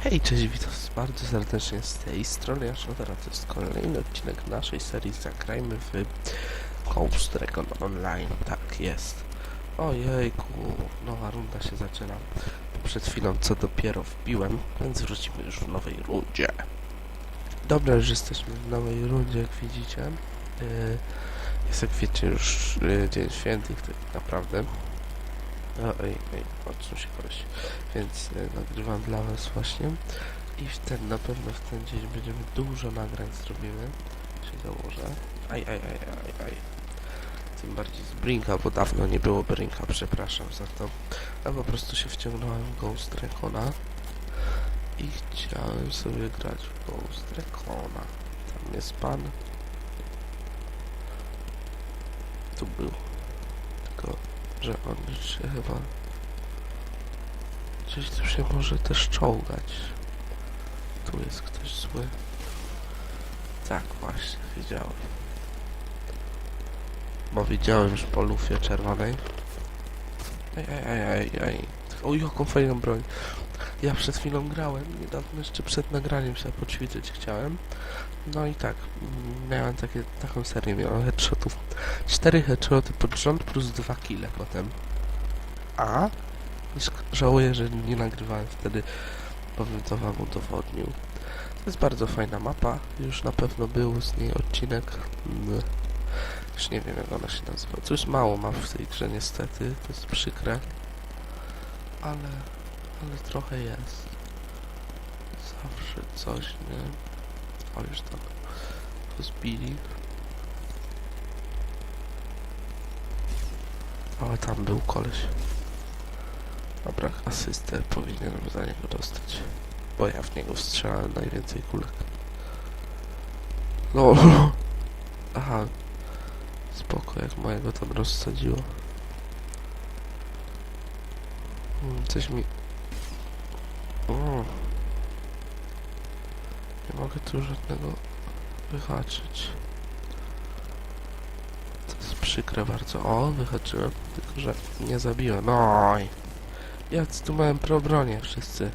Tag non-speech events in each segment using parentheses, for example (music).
Hej, cześć, witam bardzo serdecznie z tej strony Jaszodera. To jest kolejny odcinek naszej serii Zagrajmy w Ghost Recon Online. Tak jest. Ojejku, nowa runda się zaczyna. Przed chwilą co dopiero wbiłem, więc wrócimy już w nowej rundzie. Dobra, już jesteśmy w nowej rundzie, jak widzicie. Yy, Jest jak wiecie już yy, Dzień Świętych, tak naprawdę. O, ej, ej, odsuń się koleś. Więc y, nagrywam dla was właśnie. I w ten, na pewno w ten dzień będziemy dużo nagrań zrobimy. Się założę. Aj, aj, aj, aj, aj. Tym bardziej z Brinka, bo dawno nie było Brinka, przepraszam za to. A po prostu się wciągnąłem w Ghost Recona. I chciałem sobie grać w Ghost Recona. Tam jest pan. Tu był że on się chyba Gdzieś tu się może też czołgać. Tu jest ktoś zły. Tak właśnie, widziałem. Bo widziałem już po lufie czerwonej. Ej, ej, ej, ej, ej. O, jaką fajną broń. Ja przed chwilą grałem, niedawno jeszcze przed nagraniem się poćwiczyć chciałem. No i tak, mm, miałem takie, taką serię, miałem headshotów. Cztery headshoty pod rząd plus dwa kile potem. A Żałuję, że nie nagrywałem wtedy, bo bym to wam udowodnił. To jest bardzo fajna mapa. Już na pewno był z niej odcinek. Mm, Już nie wiem jak ona się nazywa. Coś mało ma w tej grze niestety. To jest przykre. Ale, ale trochę jest. Zawsze coś, nie? O, już tam rozbili. Ale tam był koleś. Dobra, asystę powinienem za niego dostać. Bo ja w niego strzelałem najwięcej kulek. No, aha. Spoko, jak mojego tam rozsadziło. Hmm, Coś mi... O. Nie mogę tu żadnego wyhaczyć. To jest przykre bardzo. O, wyhaczyłem, tylko że nie zabiłem. Oj. Ja tu miałem pro bronię wszyscy.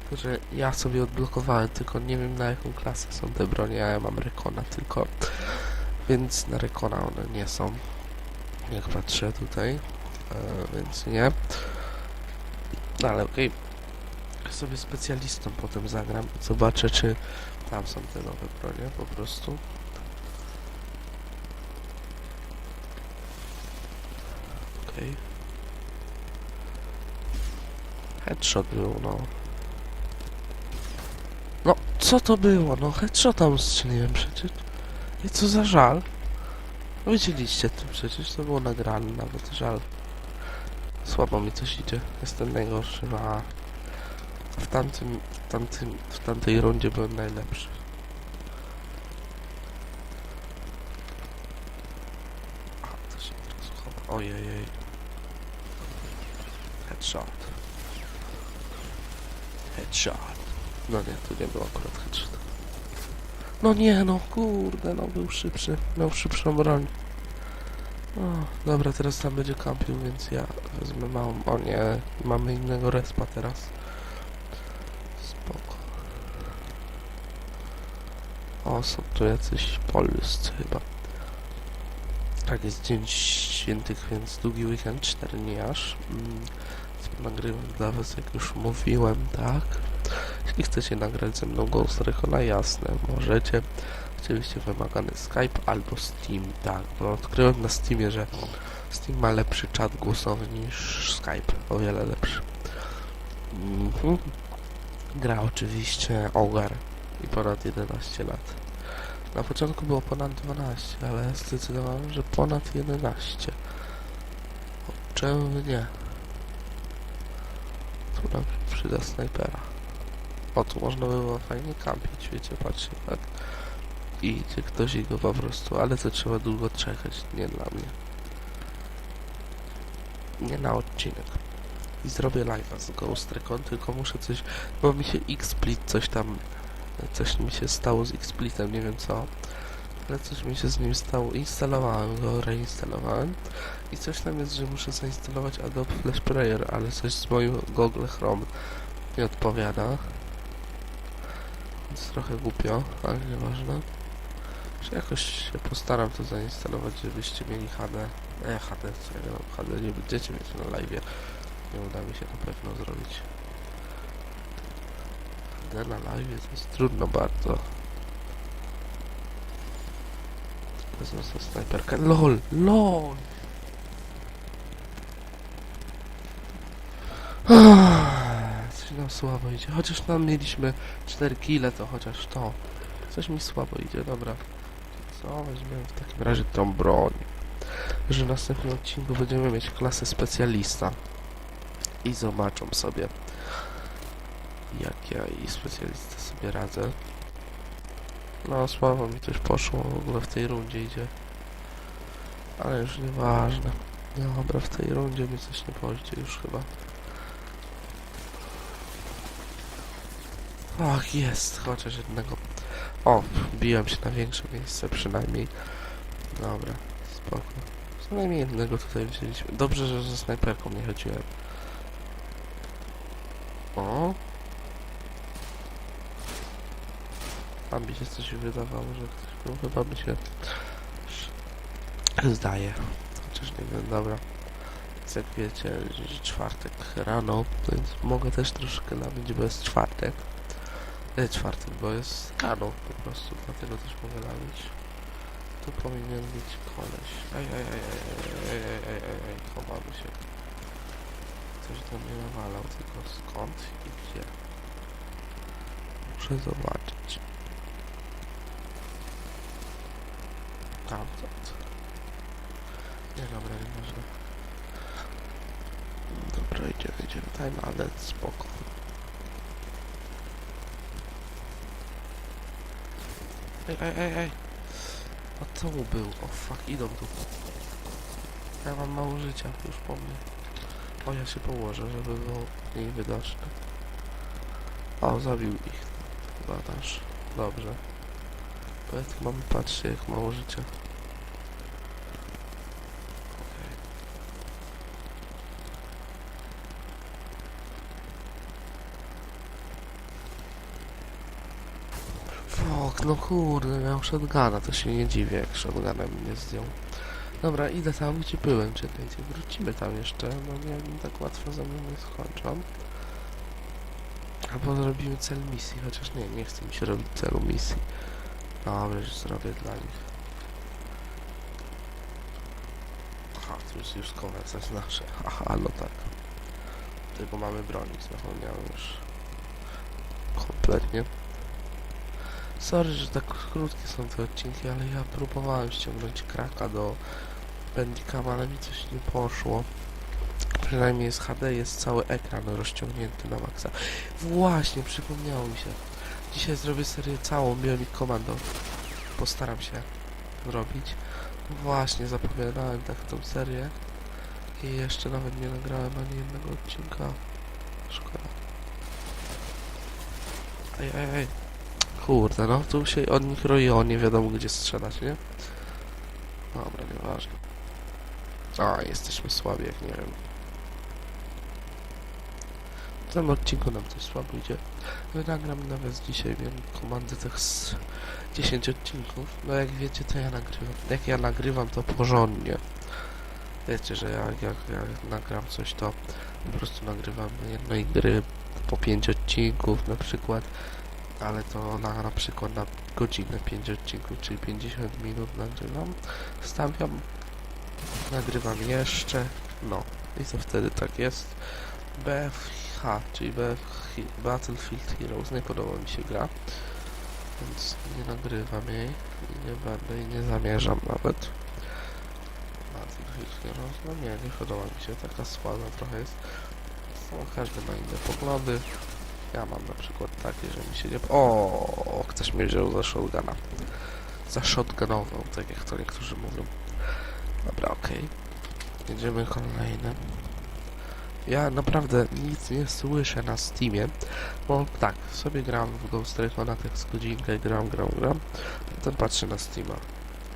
Tylko, że ja sobie odblokowałem, tylko nie wiem na jaką klasę są te bronie, ja mam Rekona tylko. Więc na Rekona one nie są. Jak patrzę tutaj. E, więc nie. No ale okej. Sobie specjalistą potem zagram. Zobaczę czy tam są te nowe bronie po prostu. Okej. Headshot był, no. No, co to było? No, headshota strzeliłem przecież. I co za żal? Widzieliście to przecież, to było nagrane nawet, żal. Słabo mi coś idzie, jestem najgorszy, a w tamtym, w tamtym, w tamtej rundzie byłem najlepszy. A, to się teraz chowa. Ojej. Headshot. Headshot. No nie, tu nie był akurat headshot. No nie, no kurde, no był szybszy. Miał szybszą broń. O, dobra, teraz tam będzie kampił, więc ja wezmę małą. O nie, mamy innego respa teraz. Spoko. O, są tu jacyś polscy chyba. Tak, jest Dzień Świętych, więc długi weekend, 4 dni aż. Mm, nagrywam dla was, jak już mówiłem, tak? Jeśli chcecie nagrać ze mną Ghost Recona, jasne, możecie. Oczywiście wymagany Skype albo Steam, tak, bo odkryłem na Steamie, że Steam ma lepszy czat głosowy niż Skype, o wiele lepszy. Mhm. Gra oczywiście Ogar i ponad 11 lat. Na początku było ponad 12, ale zdecydowałem, że ponad 11. O, czemu nie? Tu nam się przyda snajpera. O, tu można by było fajnie kampić, wiecie, patrzcie, tak. I idzie ktoś go po prostu, ale to trzeba długo czekać, nie dla mnie. Nie na odcinek. I zrobię live'a z Ghost Recon, tylko muszę coś, bo mi się X-Split coś tam, coś mi się stało z X-Splitem, nie wiem co. Ale coś mi się z nim stało, instalowałem go, reinstalowałem. I coś tam jest, że muszę zainstalować Adobe Flash Player, ale coś z moim Google Chrome nie odpowiada. Więc trochę głupio, ale nieważne. Czy jakoś się postaram to zainstalować, żebyście mieli HD. E, HD, co ja mam HD, nie będziecie mieć na live. Nie uda mi się na pewno zrobić. HD na live jest trudno bardzo. Wezmę sobie snajperkę. LOL! LOL! Coś nam słabo idzie. Chociaż nam mieliśmy 4 kile, to chociaż to. Coś mi słabo idzie, dobra. Co weźmiemy w takim razie tą broń? Że w następnym odcinku będziemy mieć klasę specjalista. I zobaczą sobie, jak ja i specjalista sobie radzę. No, słabo mi coś poszło, w ogóle w tej rundzie idzie. Ale już nieważne. Dobra, w tej rundzie mi coś nie pójdzie już chyba. Ach, jest, chociaż jednego. O, biłem się na większe miejsce przynajmniej. Dobra, spoko. Co najmniej jednego tutaj wzięliśmy. Dobrze, że ze snajperką nie chodziłem. A mi się coś wydawało, że ktoś był. Chyba mi się zdaje. Chociaż nie wiem, dobra. Więc jak wiecie, czwartek rano, więc mogę też troszkę nabić, bo jest czwartek. Nie czwartek, bo jest rano po prostu, dlatego też mogę nabić. Tu powinien być koleś. Ej, ej, ej, ej, ej, ej, ej, ej, chowamy się. Ktoś do mnie nawalał, tylko skąd i gdzie. Muszę zobaczyć. Nie, dobra, nieważne. Dobra, idziemy, idziemy. Time ale spoko. Ej, ej, ej, ej. A co mu był? O fuck, idą tu. Ja mam mało życia, już po mnie. O, ja się położę, żeby było mniej widoczne. O, zabił ich. Badasz. Dobrze. Bo mam, patrzcie, jak mało życia. Fok, no kurde, miał shotguna, to się nie dziwię, jak shotgunem mnie zdjął. Dobra, idę tam, gdzie byłem, czekajcie, wrócimy tam jeszcze, no nie tak łatwo ze mną nie skończą. Albo zrobimy cel misji, chociaż nie, nie chcę mi się robić celu misji. Dobra, już zrobię dla nich. Aha, tu jest już koniec, jest nasze. (laughs) Aha, no tak. Tylko mamy bronić, zapomniałem już. Kompletnie. Sorry, że tak krótkie są te odcinki, ale ja próbowałem ściągnąć kraka do Bandicama, ale mi coś nie poszło. Przynajmniej jest HD, jest cały ekran rozciągnięty na maksa. Właśnie, przypomniało mi się. Dzisiaj zrobię serię całą Bionic Commando. Postaram się zrobić. Właśnie, zapowiadałem tak tą serię. I jeszcze nawet nie nagrałem ani jednego odcinka. Szkoda. Ej, ej, ej. Kurde, no tu się od nich roiło, nie wiadomo gdzie strzelać, nie? Dobra, nieważne. A, jesteśmy słabi, jak nie wiem. W tym odcinku nam coś słabo idzie. Nagram nawet dzisiaj, wiem, komandy tak z 10 odcinków. No jak wiecie, to ja nagrywam. Jak ja nagrywam, to porządnie. Wiecie, że jak, jak nagram coś, to po prostu nagrywam jednej gry po 5 odcinków na przykład. Ale to na, na przykład na godzinę 5 odcinków, czyli 50 minut nagrywam. Stawiam, nagrywam jeszcze, no i co wtedy tak jest. BFH, czyli BF Battlefield Heroes, nie podoba mi się gra, więc nie nagrywam jej i nie będę i nie zamierzam nawet. Battlefield Heroes, no nie, nie podoba mi się, taka słaba trochę jest. No, każdy ma inne poglądy. Ja mam na przykład takie, że mi się nie... O, ktoś mnie wziął za shotguna. Za shotgunową, tak jak to niektórzy mówią. Dobra, okej. Jedziemy kolejnym. Ja naprawdę nic nie słyszę na Steamie, bo tak, sobie gram w Ghost Recona tak z godzinkę, gram, gram, gram. Potem patrzę na Steama.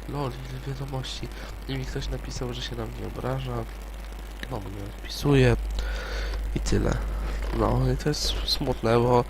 Lol, ile wiadomości. I mi ktoś napisał, że się na mnie obraża. No, mnie odpisuje. I tyle. No i to jest smutne, bo